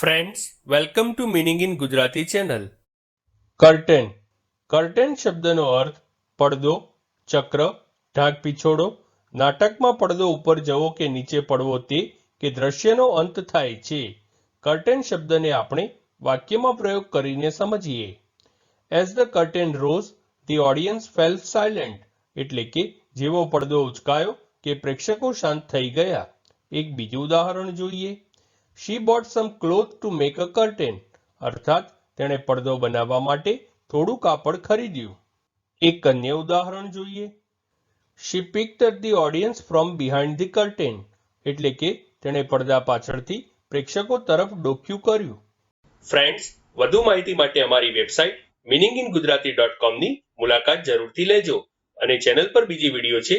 Friends welcome to meaning in Gujarati channel curtain curtain શબ્દનો અર્થ, પડદો, ચક્ર, ઢાંક પીછોડો. નાટકમાં પડદો ઉપર જવો કે નીચે પડવો તે કે દ્રશ્યનો અંત થાય છે. કર્ટેન શબ્દને આપણે વાક્યમાં પ્રયોગ કરીને સમજીએ. As the curtain rose the audience fell silent એટલે કે જેવો પડદો ઉચકાયો કે પ્રેક્ષકો શાંત થઈ ગયા. એક બીજું ઉદાહરણ જોઈએ. She bought some cloth to make a curtain અર્થાત, તેણે પડદો બનાવવા માટે થોડું કાપડ ખરીદ્યું. એક અન્ય ઉદાહરણ જોઈએ. She picked the audience from behind the curtain એટલે કે તેણે પડદા પાછળથી પ્રેક્ષકો તરફ ડોક્યું કર્યું. ફ્રેન્ડ્સ વધુ માહિતી માટે અમારી website meaning in Gujarati dot કોમની મુલાકાત જરૂરથી લેજો અને ચેનલ પર બીજી વીડિયો છે